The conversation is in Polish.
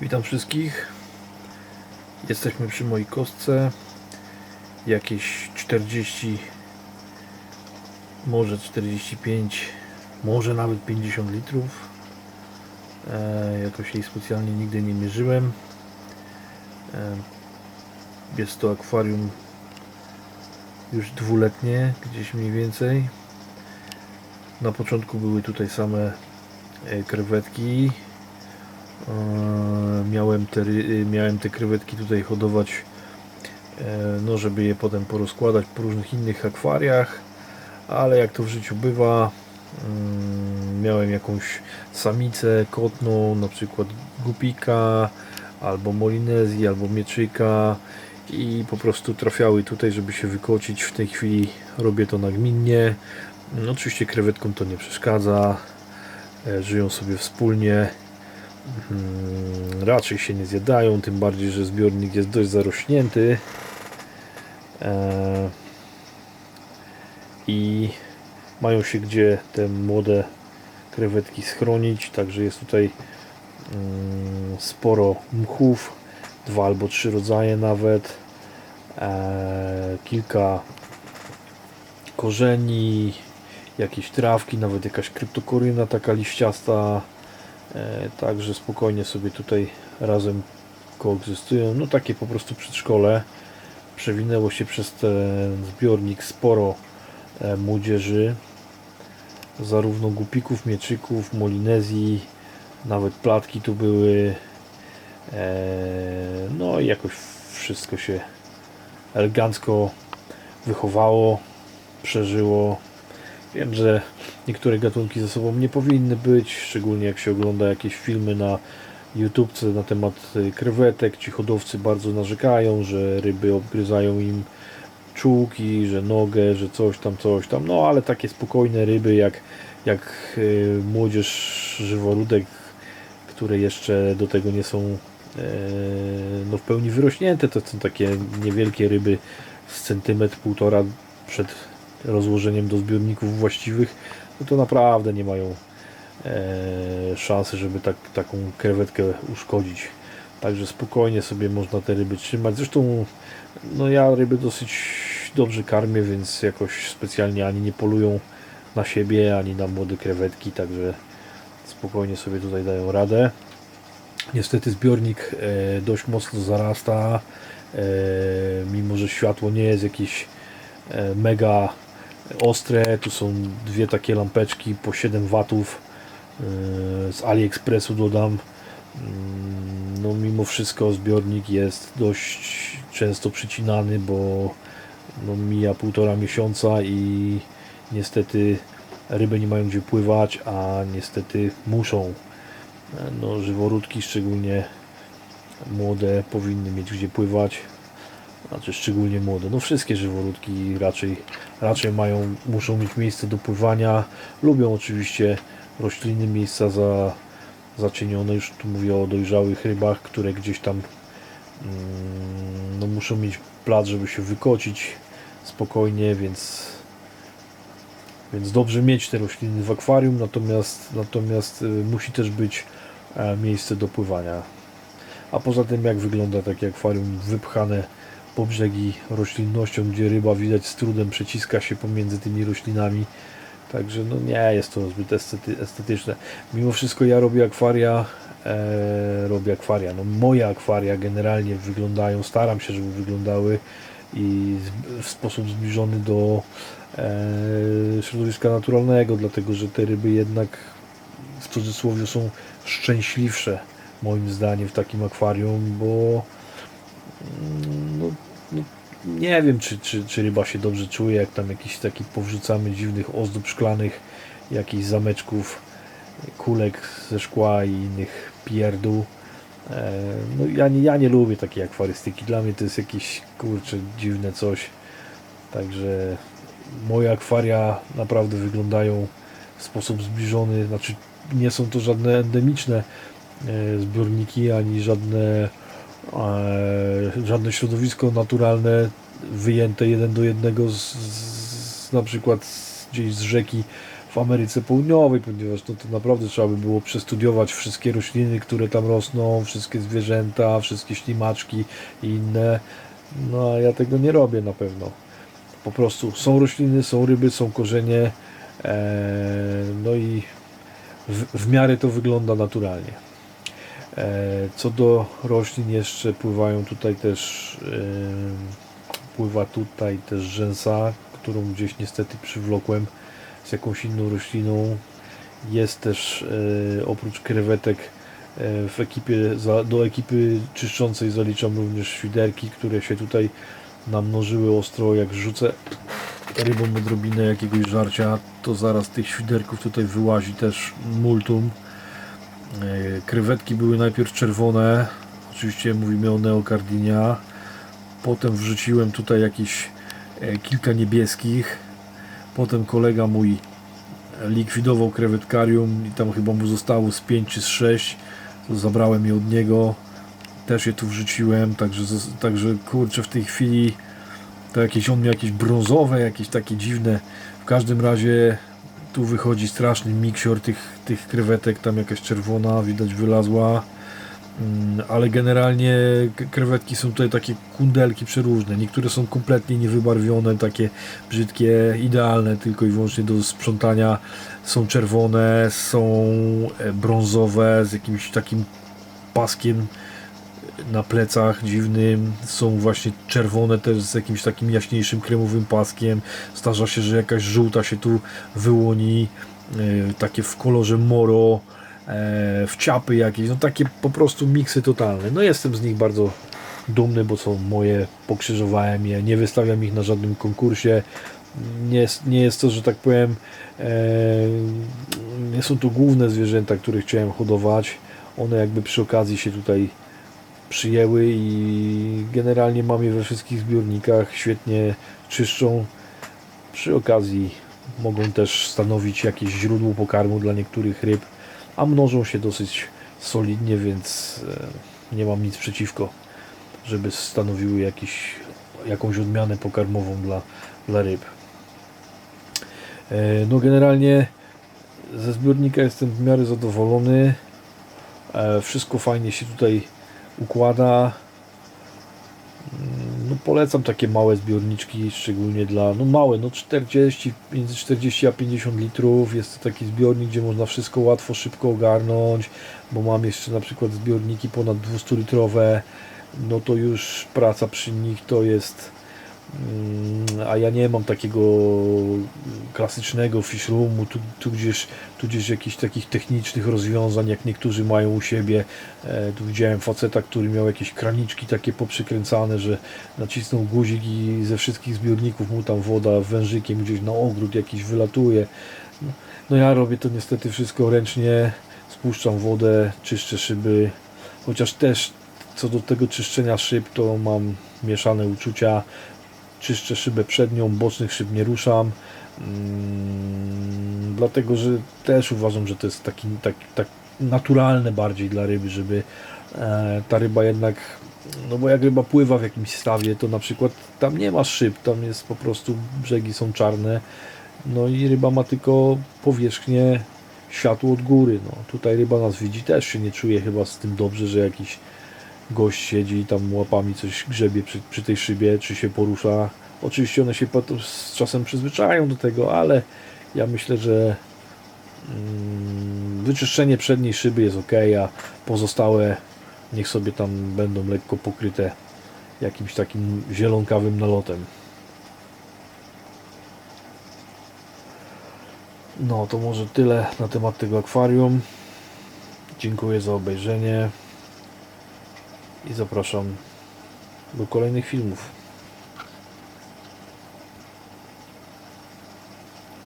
Witam wszystkich. Jesteśmy przy mojej kostce. Jakieś 40, może 45, może nawet 50 litrów. E, jakoś jej specjalnie nigdy nie mierzyłem. E, jest to akwarium już dwuletnie, gdzieś mniej więcej. Na początku były tutaj same e, krewetki. E, Miałem te, ry- miałem te krewetki tutaj hodować, e, no żeby je potem porozkładać po różnych innych akwariach, ale jak to w życiu bywa, mm, miałem jakąś samicę kotną, na przykład gupika, albo molinezji, albo mieczyka i po prostu trafiały tutaj, żeby się wykocić. W tej chwili robię to nagminnie. No, oczywiście krewetkom to nie przeszkadza. E, Żyją sobie wspólnie. Mm, Raczej się nie zjadają, tym bardziej, że zbiornik jest dość zarośnięty. E, I mają się gdzie te młode krewetki schronić, także jest tutaj mm, sporo mchów, dwa albo trzy rodzaje nawet, e, kilka korzeni, jakieś trawki, nawet jakaś kryptokoryna taka liściasta, także spokojnie sobie tutaj razem koegzystują, no takie po prostu przedszkole. Przewinęło się przez ten zbiornik sporo e, młodzieży, zarówno gupików, mieczyków, molinezji, nawet platki tu były. E, No i jakoś wszystko się elegancko wychowało, przeżyło. Wiem, że niektóre gatunki ze sobą nie powinny być, szczególnie jak się ogląda jakieś filmy na YouTubce na temat y, krewetek. Ci hodowcy bardzo narzekają, że ryby obgryzają im czułki, że nogę, że coś tam, coś tam. No ale takie spokojne ryby jak, jak y, młodzież żyworódek, które jeszcze do tego nie są e, no, w pełni wyrośnięte, to są takie niewielkie ryby z centymetr, półtora przed rozłożeniem do zbiorników właściwych, no to naprawdę nie mają e, szansy, żeby tak, taką krewetkę uszkodzić. Także spokojnie sobie można te ryby trzymać. Zresztą no ja ryby dosyć dobrze karmię, więc jakoś specjalnie ani nie polują na siebie, ani na młode krewetki, także spokojnie sobie tutaj dają radę. Niestety zbiornik e, dość mocno zarasta, e, mimo że światło nie jest jakieś e, mega ostre. Tu są dwie takie lampeczki po 7 watów e, z AliExpressu dodam. Mm, No mimo wszystko zbiornik jest dość często przycinany, bo no, mija półtora miesiąca i niestety ryby nie mają gdzie pływać, a niestety muszą. E, No, żyworódki, szczególnie młode, powinny mieć gdzie pływać. Znaczy szczególnie młode. No wszystkie żyworódki raczej, raczej mają, muszą mieć miejsce do pływania. Lubią oczywiście rośliny, miejsca za, zacienione. Już tu mówię o dojrzałych rybach, które gdzieś tam mm, no, muszą mieć plac, żeby się wykocić spokojnie, więc więc dobrze mieć te rośliny w akwarium, natomiast, natomiast y, musi też być e, miejsce do pływania. A poza tym jak wygląda takie akwarium wypchane po brzegi roślinnością, gdzie ryba widać z trudem przeciska się pomiędzy tymi roślinami. Także no nie jest to zbyt estety, estetyczne. Mimo wszystko ja robię akwaria, e, robię akwaria. No moje akwaria generalnie wyglądają, staram się, żeby wyglądały i w sposób zbliżony do e, środowiska naturalnego, dlatego że te ryby jednak w cudzysłowie są szczęśliwsze moim zdaniem w takim akwarium, bo mm, no, nie wiem czy, czy, czy ryba się dobrze czuje, jak tam jakiś taki powrzucamy dziwnych ozdób szklanych, jakichś zameczków, kulek ze szkła i innych pierdół. E, No ja nie, ja nie lubię takiej akwarystyki. Dla mnie to jest jakieś kurcze dziwne coś. Także moje akwaria naprawdę wyglądają w sposób zbliżony. Znaczy nie są to żadne endemiczne e, zbiorniki, ani żadne żadne środowisko naturalne wyjęte jeden do jednego z, z na przykład gdzieś z rzeki w Ameryce Południowej, ponieważ no, to naprawdę trzeba by było przestudiować wszystkie rośliny, które tam rosną, wszystkie zwierzęta, wszystkie ślimaczki i inne. No a ja tego nie robię na pewno. Po prostu są rośliny, są ryby, są korzenie, e, no i w, w miarę to wygląda naturalnie. E, Co do roślin jeszcze pływają tutaj też e, pływa tutaj też rzęsa, którą gdzieś niestety przywlokłem z jakąś inną rośliną. Jest też e, oprócz krewetek w ekipie, do ekipy czyszczącej zaliczam również świderki, które się tutaj namnożyły ostro. Jak rzucę rybą odrobinę jakiegoś żarcia, to zaraz tych świderków tutaj wyłazi też multum. E, Krewetki były najpierw czerwone, oczywiście mówimy o neokardinia. Potem wrzuciłem tutaj jakieś e, kilka niebieskich. Potem kolega mój likwidował krewetkarium i tam chyba mu zostało z 5 czy z 6. To zabrałem je od niego. Też je tu wrzuciłem, także, także kurczę w tej chwili to jakieś on miał jakieś brązowe, jakieś takie dziwne. W każdym razie tu wychodzi straszny miksior tych, tych krewetek, tam jakaś czerwona widać wylazła. Mm, Ale generalnie krewetki są tutaj takie kundelki przeróżne. Niektóre są kompletnie niewybarwione, takie brzydkie, idealne tylko i wyłącznie do sprzątania. Są czerwone, są e, brązowe z jakimś takim paskiem na plecach dziwnym. Są właśnie czerwone też z jakimś takim jaśniejszym kremowym paskiem. Zdarza się, że jakaś żółta się tu wyłoni, e, takie w kolorze moro, e, w ciapy jakieś, no takie po prostu miksy totalne. No jestem z nich bardzo dumny, bo są moje, pokrzyżowałem je, nie wystawiam ich na żadnym konkursie. Nie jest, nie jest to, że tak powiem, e, nie są to główne zwierzęta, które chciałem hodować. One jakby przy okazji się tutaj przyjęły i generalnie mam je we wszystkich zbiornikach, świetnie czyszczą. Przy okazji mogą też stanowić jakieś źródło pokarmu dla niektórych ryb, a mnożą się dosyć solidnie, więc e, nie mam nic przeciwko, żeby stanowiły jakiś, jakąś odmianę pokarmową dla, dla ryb. E, No generalnie ze zbiornika jestem w miarę zadowolony. E, Wszystko fajnie się tutaj układa. Mm, No polecam takie małe zbiorniczki, szczególnie dla, no małe, no 40, między 40 a 50 litrów. Jest to taki zbiornik, gdzie można wszystko łatwo, szybko ogarnąć, bo mam jeszcze na przykład zbiorniki ponad 200 litrowe, no to już praca przy nich to jest a ja nie mam takiego klasycznego fish roomu, tu, tu gdzieś, tu gdzieś jakichś takich technicznych rozwiązań, jak niektórzy mają u siebie. E, tu widziałem faceta, który miał jakieś kraniczki takie poprzykręcane, że nacisnął guzik i ze wszystkich zbiorników mu tam woda wężykiem gdzieś na ogród jakiś wylatuje. No, no ja robię to niestety wszystko ręcznie, spuszczam wodę, czyszczę szyby, chociaż też co do tego czyszczenia szyb to mam mieszane uczucia czyszczę szybę przednią, bocznych szyb nie ruszam. Mm, dlatego, że też uważam, że to jest taki, tak, tak naturalne bardziej dla ryby, żeby e, ta ryba jednak, no bo jak ryba pływa w jakimś stawie, to na przykład tam nie ma szyb, tam jest po prostu brzegi są czarne, no i ryba ma tylko powierzchnię światło od góry. No. Tutaj ryba nas widzi, też się nie czuje chyba z tym dobrze, że jakiś gość siedzi tam łapami coś grzebie przy, przy tej szybie, czy się porusza. Oczywiście one się z czasem przyzwyczają do tego, ale ja myślę, że mm, wyczyszczenie przedniej szyby jest ok, a pozostałe niech sobie tam będą lekko pokryte jakimś takim zielonkawym nalotem. No to może tyle na temat tego akwarium. Dziękuję za obejrzenie i zapraszam do kolejnych filmów.